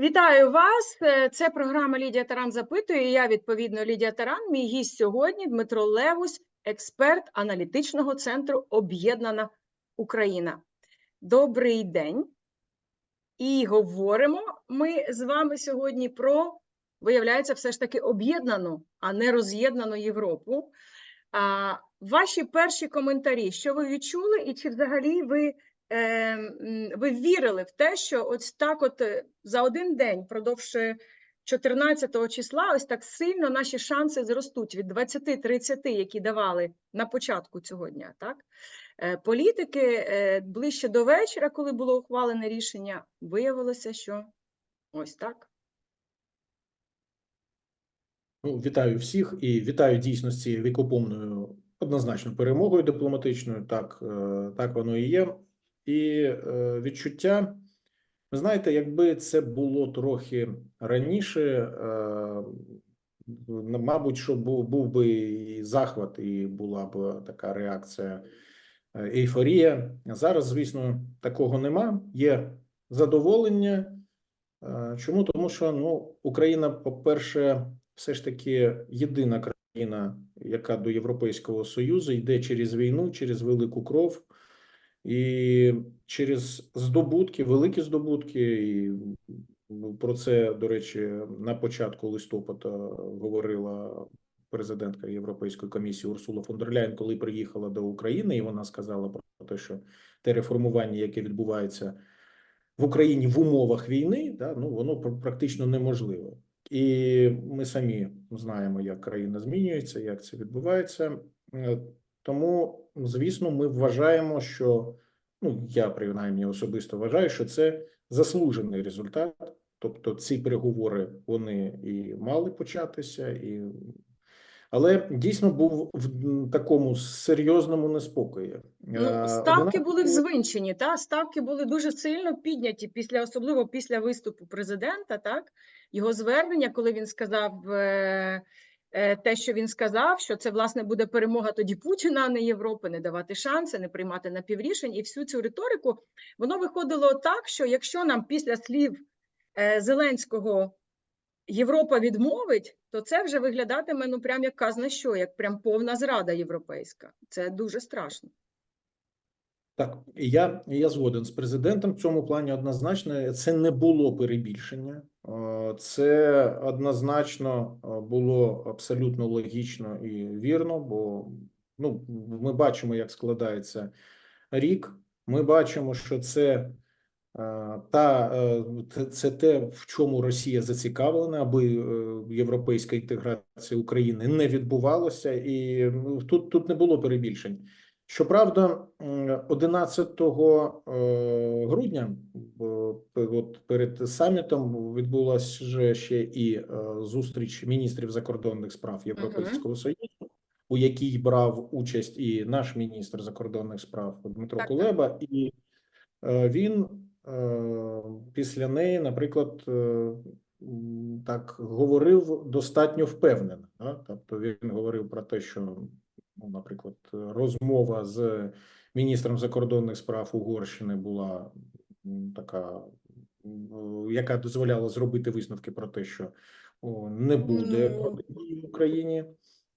Вітаю вас. Е, Це програма Лідія Таран запитує. Я відповідно Лідія Таран. Мій гість сьогодні Дмитро Левусь, експерт аналітичного центру Об'єднана Україна. Добрий день. І говоримо ми з вами сьогодні про, виявляється, все ж таки об'єднану, а не роз'єднану Європу. А, Ваші перші коментарі, що ви відчули, і чи взагалі ви ви вірили в те, що ось так, от е, за один день, впродовж е, 14 числа, ось так сильно наші шанси зростуть від 20-30, які давали на початку цього дня. Так? Е, Політики е, ближче до вечора, коли було ухвалене рішення, виявилося, що ось так. Ну, вітаю всіх і вітаю дійсно з цією вікопомною однозначно перемогою дипломатичною. Так, е, так воно і є. І е, відчуття, ви знаєте, якби це було трохи раніше, е, мабуть, що був, був би і захват, і була б така реакція е, ейфорія. Зараз, звісно, такого нема. Є задоволення. Чому? Тому що ну, Україна, по-перше, все ж таки єдина країна, яка до Європейського Союзу йде через війну, через велику кров і через здобутки, великі здобутки. І про це, до речі, на початку листопада говорила президентка Європейської комісії Урсула фон дер Ляйн, коли приїхала до України, і вона сказала про те, що те реформування, яке відбувається в Україні в умовах війни, да, ну воно пр- практично неможливе. І ми самі знаємо, як країна змінюється, як це відбувається. Тому, звісно, ми вважаємо, що ну я принаймні особисто вважаю, що це заслужений результат. Тобто, ці переговори вони і мали початися, і але дійсно був в такому серйозному неспокої. Ну, Е, ставки були 11 взвинчені, та ставки були дуже сильно підняті після, особливо після виступу президента, так його звернення, коли він сказав е, те, що він сказав, що це власне буде перемога тоді Путіна, а не Європи, не давати шанси, не приймати напіврішень, і всю цю риторику воно виходило так, що якщо нам після слів е, Зеленського Європа відмовить, то це вже виглядатиме ну прям як казна що, як прям повна зрада європейська. Це дуже страшно. Так, я, я згоден з президентом в цьому плані однозначно. Це не було перебільшення, Е, це однозначно е, було абсолютно логічно і вірно, бо ну, ми бачимо, як складається рік. Ми бачимо, що це е, та це те, в чому Росія зацікавлена, аби європейська інтеграція України не відбувалася, і ну, тут, тут не було перебільшень. Щоправда, 11 е, грудня, от перед самітом відбулася ще і е, зустріч міністрів закордонних справ Європейського Союзу, у якій брав участь і наш міністр закордонних справ Дмитро Так, так. Кулеба, і е, він після неї, наприклад, так говорив достатньо впевнено. Тобто він говорив про те, що, наприклад, розмова з міністром закордонних справ Угорщини була така, яка дозволяла зробити висновки про те, що не буде Ну. протидії в Україні.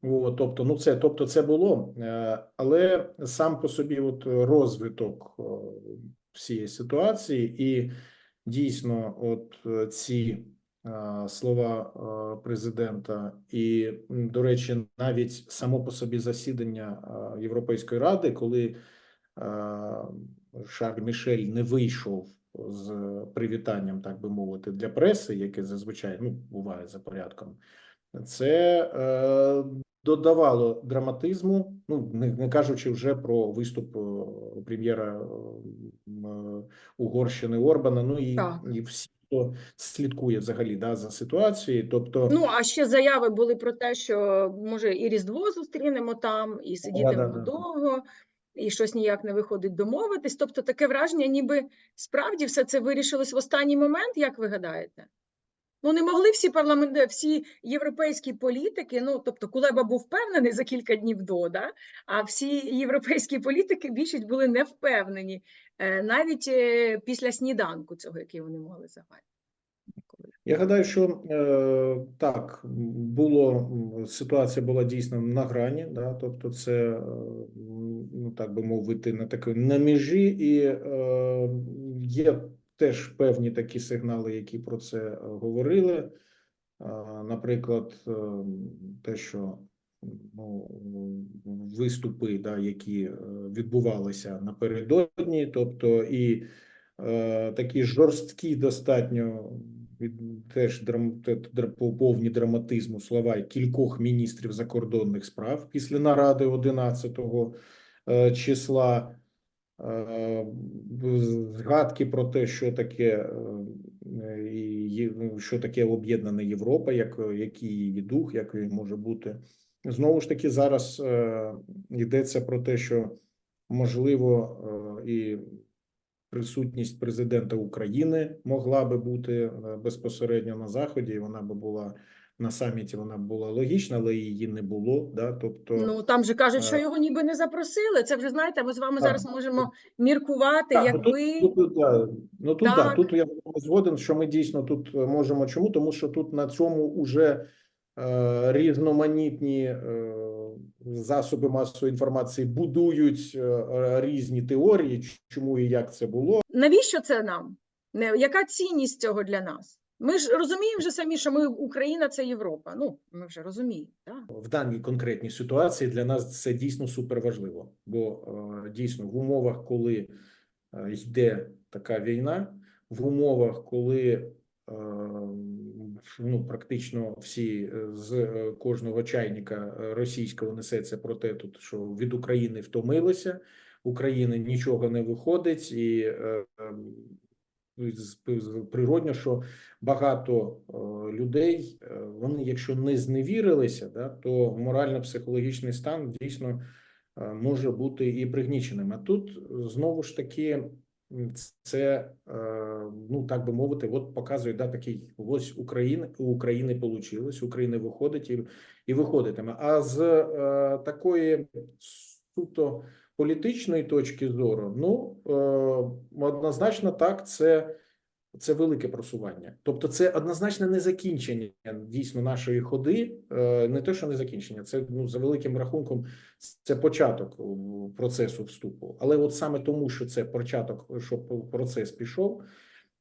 О, тобто, ну це, тобто, це було, Е, але сам по собі, от розвиток всієї ситуації, і дійсно, от ці слова е, президента, і, до речі, навіть само по собі засідання е, Європейської ради, коли е, Шарль Мішель не вийшов з привітанням, так би мовити, для преси, яке зазвичай ну, буває за порядком, це е, додавало драматизму, ну не, не кажучи вже про виступ е, прем'єра е, е, Угорщини Орбана. Ну і, і всі, хто слідкує взагалі да, за ситуацією. Тобто, Ну, а ще заяви були про те, що може і Різдво зустрінемо там, і сидітимемо да-да. довго, і щось ніяк не виходить домовитись. Тобто таке враження, ніби справді все це вирішилось в останній момент, як ви гадаєте? Ну, не могли всі парламент, всі європейські політики, ну тобто Кулеба був впевнений за кілька днів до, да? а всі європейські політики більшість були не впевнені, е, навіть е, після сніданку цього, який вони мали загальний. Я гадаю, що е, так було ситуація була дійсно на грані, да, тобто це е, ну так би мовити, на такій на межі, і е, є теж певні такі сигнали, які про це е, говорили. Наприклад, е, те, що ну, виступи, да, які е, відбувалися напередодні, тобто і е, такі жорсткі достатньо теж драм, повні драматизму слова кількох міністрів закордонних справ після наради 11 е, числа. Е, Згадки про те, що таке е, ну, що таке об'єднана Європа, як який її дух, як він може бути. Знову ж таки, зараз е, йдеться про те, що можливо і присутність президента України могла би бути безпосередньо на заході. і Вона би була на саміті. Вона була логічна, але її не було. Да, тобто Ну там же кажуть, що е, його ніби не запросили. Це вже знаєте, ми з вами Так. зараз можемо міркувати, Так, ну, тут, тут, да, ну тут, да, тут я згоден, що ми дійсно тут е, можемо. Чому? Тому що тут на цьому уже е, різноманітні е, засоби масової інформації будують е, різні теорії, чому і як це було. навіщо це нам? Не яка цінність цього для нас? Ми ж розуміємо вже самі, що ми Україна це Європа. Ну ми вже розуміємо. Так? в даній конкретній ситуації для нас це дійсно супер важливо, бо е, дійсно в умовах, коли е, йде така війна, в умовах, коли е, ну практично всі з кожного чайника російського несеться про те, тут що від України втомилися, України нічого не виходить, і ем, природньо, що багато е, людей, е, вони, якщо не зневірилися, да, то морально-психологічний стан дійсно е, може бути і пригніченим. А тут знову ж таки це, ну так би мовити, от показує да, такий ось України у України получилось, Україна виходить і, і виходитиме. А з такої суто політичної точки зору, ну е, однозначно так, це це велике просування. Тобто, це однозначно не закінчення дійсно нашої ходи, е, не те, що не закінчення, це ну за великим рахунком, це початок процесу вступу. Але от саме тому, що це початок, щоб процес пішов.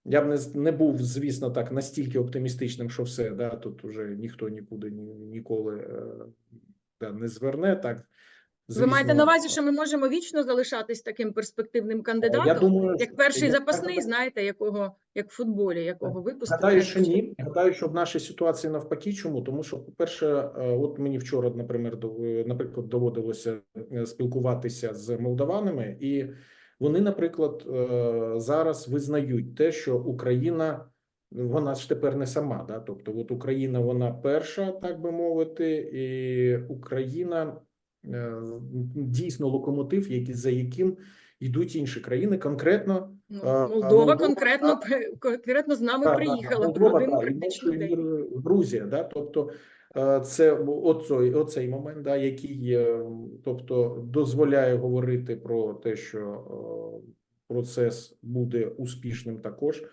Я б не, не був, звісно, так настільки оптимістичним, що все, да, тут уже ніхто нікуди ні, ніколи е, да, не зверне. Так, Ви маєте на увазі, що ми можемо вічно залишатись таким перспективним кандидатом, я думаю, як перший запасний, знаєте, якого як в футболі, якого випустили. Гадаю, що ні. Гадаю, що в нашій ситуації навпаки. Чому? Тому що, по-перше, е, от мені вчора, наприклад, наприклад, доводилося е, спілкуватися з молдаванами, і вони, наприклад, е, зараз визнають те, що Україна. Вона ж тепер не сама, да. Тобто, от Україна, вона перша, так би мовити, і Україна дійсно локомотив, який за яким йдуть інші країни, конкретно Ну, а Молдова Молдова, конкретно конкретно з нами так, приїхала Молдова, і день. Грузія, да, тобто е, це оцей, оцей момент, да, який е, тобто дозволяє говорити про те, що е, процес буде успішним також.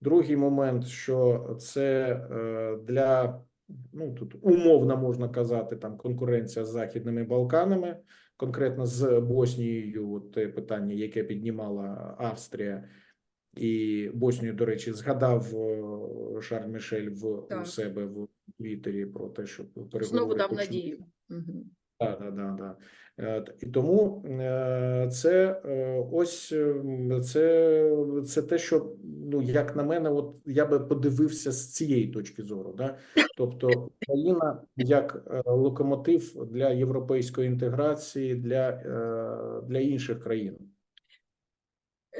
Другий момент, що це е, для ну тут умовно можна казати там конкуренція з Західними Балканами, конкретно з Боснією, от питання, яке піднімала Австрія. І Боснію, до речі, згадав е, Шарль Мішель в у себе в Твіттері про те, що переговори Знову дав почну. надію. Мгм. Да, да, да, да. І тому е, це е, ось це, це те, що ну як на мене, от я би подивився з цієї точки зору. Да? Тобто Україна як е, локомотив для європейської інтеграції для, для інших країн.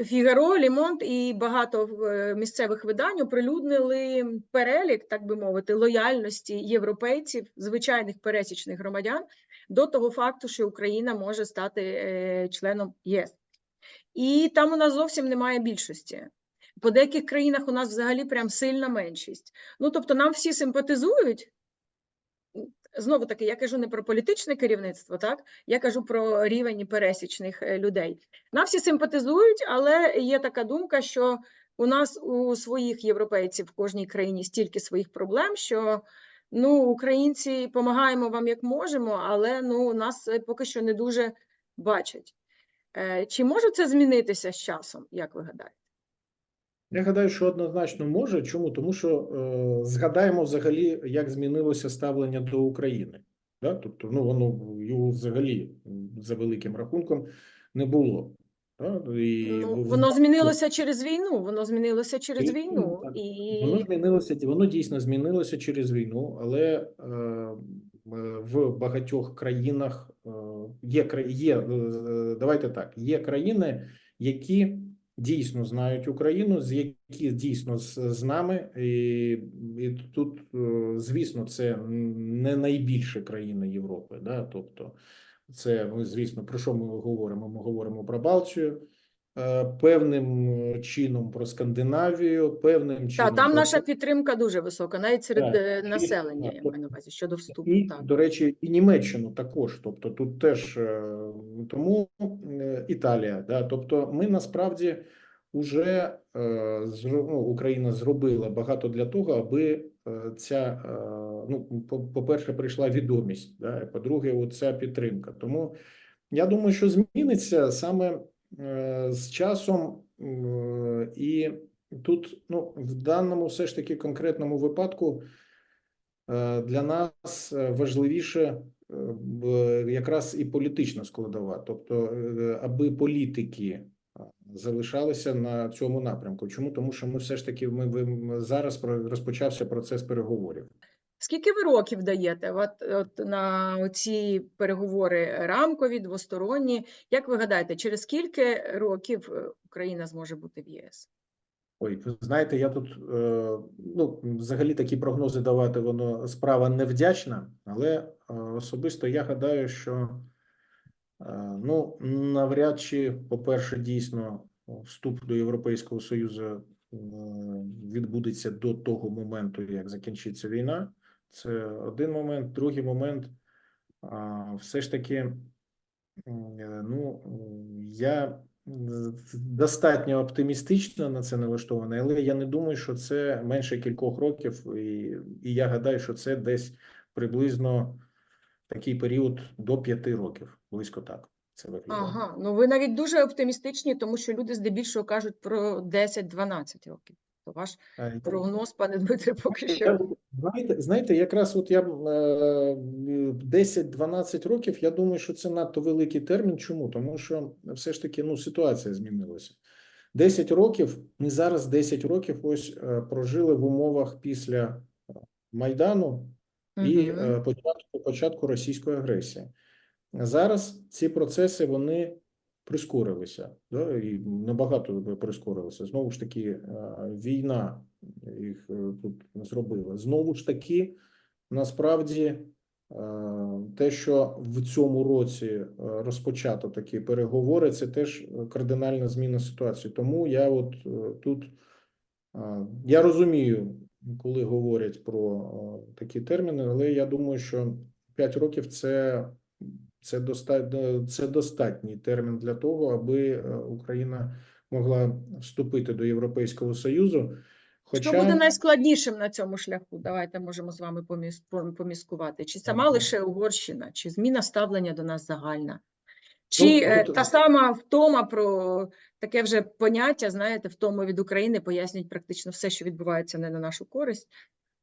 Фігаро, Лімонт і багато місцевих видань оприлюднили перелік, так би мовити, лояльності європейців, звичайних пересічних громадян до того факту, що Україна може стати е, членом ЄС. І там у нас зовсім немає більшості. По деяких країнах у нас взагалі прям сильна меншість. Ну тобто, нам всі симпатизують. Знову таки, я кажу не про політичне керівництво, так я кажу про рівень пересічних е, людей. Нам всі симпатизують, але є така думка, що у нас у своїх європейців в кожній країні стільки своїх проблем, що ну, українці допомагаємо вам як можемо, але ну, нас е, поки що не дуже бачать. Е, Чи може це змінитися з часом, як ви гадаєте? Я гадаю, що однозначно може. Чому? Тому що е, згадаємо взагалі, як змінилося ставлення до України. Да? Тобто, ну воно його взагалі за великим рахунком не було. І Ну, воно змінилося через війну. Воно змінилося через Війну, війну. так. І Воно змінилося, воно дійсно змінилося через війну, але е, в багатьох країнах е, є є, е, давайте так, є країни, які дійсно знають Україну, з які дійсно з, з нами, і, і тут, е, звісно, це не найбільші країни Європи, да, тобто. Це ми, звісно, про що ми говоримо? Ми говоримо про Балтію, е, певним е, чином про Скандинавію, певним чином там про наша підтримка дуже висока, навіть серед Так, е, і- населення, так, я маю на увазі, щодо вступу. і, Так. до речі, і Німеччину також. Тобто, тут теж тому Італія. Да, тобто, ми насправді вже ну, Україна зробила багато для того, аби ця ну, по- по-перше, прийшла відомість. Да, по-друге, оця підтримка. Тому я думаю, що зміниться саме е, з часом, і тут, ну, в даному все ж таки конкретному випадку. Е, Для нас е, важливіше якраз і політична складова, тобто, аби політики залишалися на цьому напрямку. Чому? Тому що ми все ж таки ми, зараз про- розпочався процес переговорів. Скільки ви років даєте от, от на ці переговори рамкові, двосторонні? Як ви гадаєте, через скільки років е, Україна зможе бути в ЄС? Ой, ви знаєте, я тут е, ну взагалі такі прогнози давати воно справа невдячна, але е, особисто я гадаю, що ну навряд чи, по-перше, дійсно вступ до Європейського Союзу відбудеться до того моменту, як закінчиться війна. Це один момент. Другий момент, все ж таки, е, ну я достатньо оптимістично на це налаштований, але я не думаю, що це менше кількох років, і, і я гадаю, що це десь приблизно такий період до п'яти років, близько так. Це виглядає. Ага, ну ви навіть дуже оптимістичні, тому що люди здебільшого кажуть про 10-12 років. То ваш прогноз, пане Дмитре, поки що. знаєте, знаєте, якраз от я е, 10-12 років, я думаю, що це надто великий термін. Чому? Тому що все ж таки ну, ситуація змінилася. 10 років, ми зараз 10 років ось е, прожили в умовах після Майдану і е, початку, початку російської агресії. Зараз ці процеси вони прискорилися, да, і набагато прискорилися. Знову ж таки, е, війна їх е, тут зробила. Знову ж таки, насправді, е, те, що в цьому році е, розпочато такі переговори, це теж кардинальна зміна ситуації. Тому я от е, тут е, я розумію, коли говорять про е, такі терміни, але я думаю, що 5 років це, це, достатньо, це достатній термін для того, аби е, Україна могла вступити до Європейського Союзу. Що буде найскладнішим на цьому шляху? Давайте можемо з вами поміс- пом- поміскувати. Чи сама лише Угорщина, чи зміна ставлення до нас загальна? Чи Ну, е, та сама втома про таке вже поняття, знаєте, втома від України пояснюють практично все, що відбувається не на нашу користь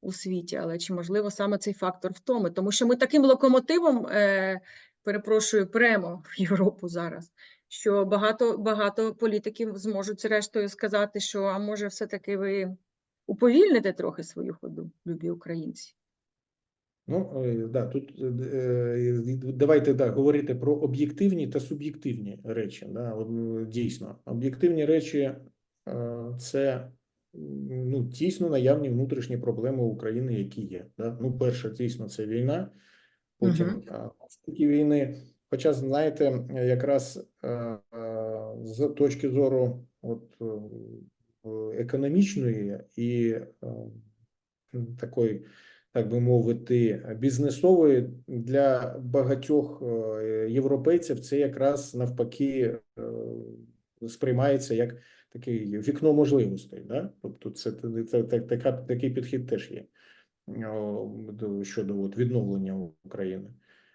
у світі, але чи можливо саме цей фактор втоми? Тому що ми таким локомотивом, е, перепрошую, премо в Європу зараз, що багато, багато політиків зможуть зрештою сказати, що а може все-таки ви уповільните трохи свою ходу, любі українці. Ну, е, да, тут е, е, давайте да, говорити про об'єктивні та суб'єктивні речі. Да, дійсно, об'єктивні речі це ну, дійсно наявні внутрішні проблеми України, які є. Да? Ну, перше, дійсно, це війна. Мгм. а, наслідки війни. Хоча, знаєте, якраз е, з точки зору от, е, економічної і е, такої, так би мовити, бізнесової для багатьох європейців це якраз навпаки сприймається як такий вікно можливостей. Да? Тобто, це, це, це, така, такий підхід теж є щодо от, відновлення України.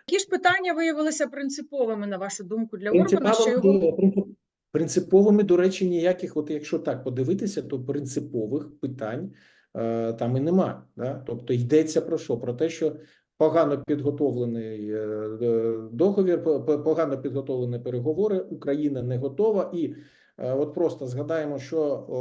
Які ж питання виявилися принциповими, на вашу думку, для Орбана, що його принциповими, до речі, ніяких, от якщо так подивитися, то принципових питань е, там і нема. Да? Тобто йдеться про що? Про те, що погано підготовлений е, е, договір, по- по- погано підготовлені переговори, Україна не готова. І е, от просто згадаємо, що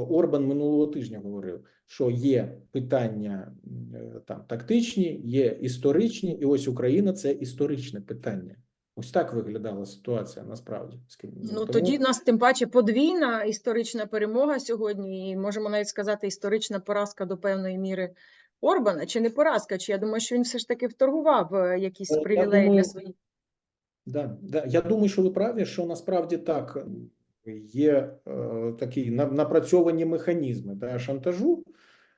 Орбан минулого тижня говорив, що є питання е, там тактичні, є історичні, і ось Україна це історичне питання. Ось так виглядала ситуація насправді. Ну, тому- тоді в нас тим паче подвійна історична перемога сьогодні, і можемо навіть сказати історична поразка до певної міри Орбана, чи не поразка, чи я думаю, що він все ж таки вторгував е, якісь привілеї для своїх. Да, да. Я думаю, що ви праві, що насправді так є е, такі на- напрацьовані механізми да, шантажу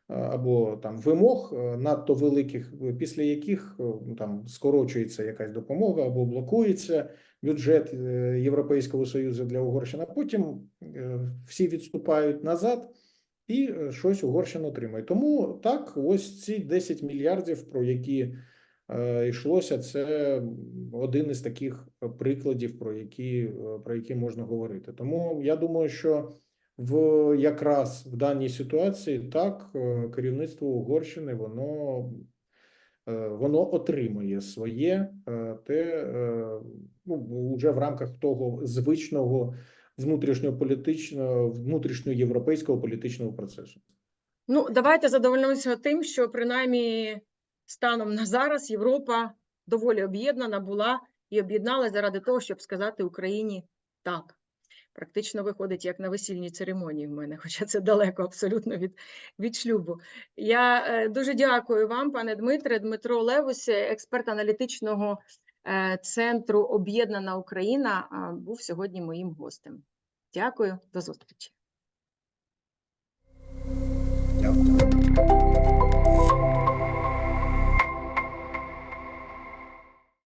е, або там вимог е, надто великих, після яких ну, там скорочується якась допомога або блокується бюджет Європейського Союзу для Угорщини. Потім всі відступають назад. І щось Угорщина отримає. Тому так, ось ці 10 мільярдів, про які йшлося, це один із таких прикладів, про які, е, про які можна говорити. Тому я думаю, що в якраз в даній ситуації так е, керівництво Угорщини воно, е, воно отримує своє е, те е, ну, вже в рамках того звичного внутрішньополітичного, внутрішньоєвропейського політичного процесу. Ну, давайте задовольнимося тим, що принаймні станом на зараз Європа доволі об'єднана була і об'єдналася заради того, щоб сказати Україні так. Практично виходить як на весільній церемонії в мене, хоча це далеко абсолютно від, від шлюбу. Я е, дуже дякую вам, пане Дмитре. Дмитро Левус, експерт аналітичного е, центру Об'єднана Україна, був сьогодні моїм гостем. Дякую, до зустрічі.